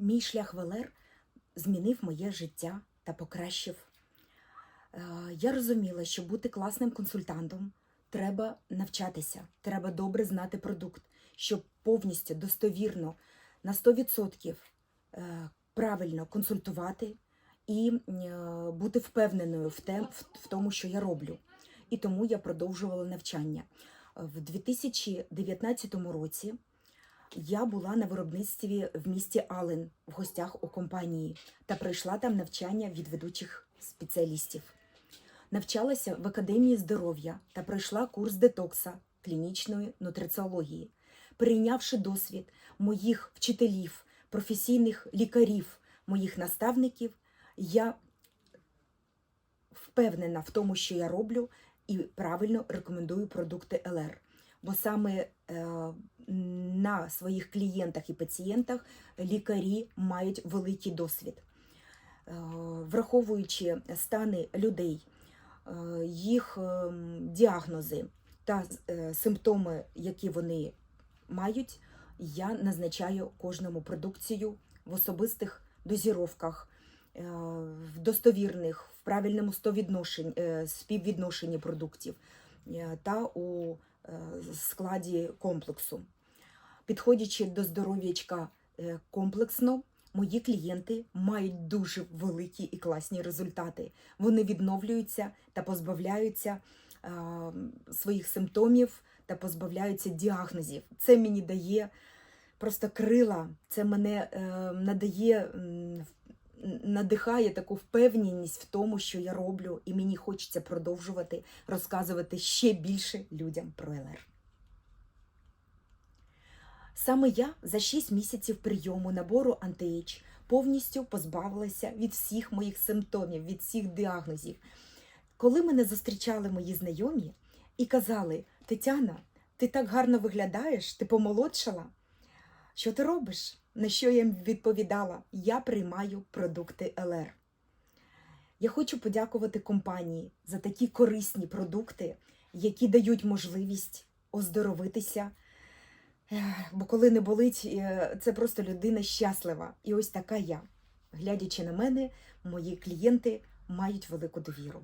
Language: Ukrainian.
Мій шлях в ЛР змінив моє життя та покращив. Е, Я розуміла, що бути класним консультантом треба навчатися, треба добре знати продукт, щоб повністю достовірно на 100% е, правильно консультувати і е, бути впевненою в тому, що я роблю. І тому я продовжувала навчання. В 2019 році я була на виробництві в місті Ален в гостях у компанії та пройшла там навчання від ведучих спеціалістів. Навчалася в академії здоров'я та пройшла курс детокса клінічної нутриціології. Прийнявши досвід моїх вчителів, професійних лікарів, моїх наставників, я впевнена в тому, що я роблю, і правильно рекомендую продукти ЛР. Бо саме е, на своїх клієнтах і пацієнтах лікарі мають великий досвід. Е, враховуючи стани людей, е, їх діагнози та симптоми, які вони мають, я назначаю кожному продукцію в особистих дозіровках, в достовірних, в правильному співвідношенні продуктів та у складі комплексу. Підходячи до здоров'ячка е, комплексно, мої клієнти мають дуже великі і класні результати. Вони відновлюються та позбавляються е, своїх симптомів та позбавляються діагнозів. Це мені дає просто крила, це мене е, надає, надихає таку впевненість в тому, що я роблю, і мені хочеться продовжувати розказувати ще більше людям про ЛР. Саме я за 6 місяців прийому набору антиейдж повністю позбавилася від всіх моїх симптомів, від всіх діагнозів. Коли мене зустрічали мої знайомі і казали: Тетяна, ти так гарно виглядаєш, ти помолодшала. Що ти робиш? На що я їм відповідала? Я приймаю продукти ЛР. Я хочу подякувати компанії за такі корисні продукти, які дають можливість оздоровитися. Бо коли не болить, е, це просто людина щаслива. І ось така я. Глядячи на мене, мої клієнти мають велику довіру.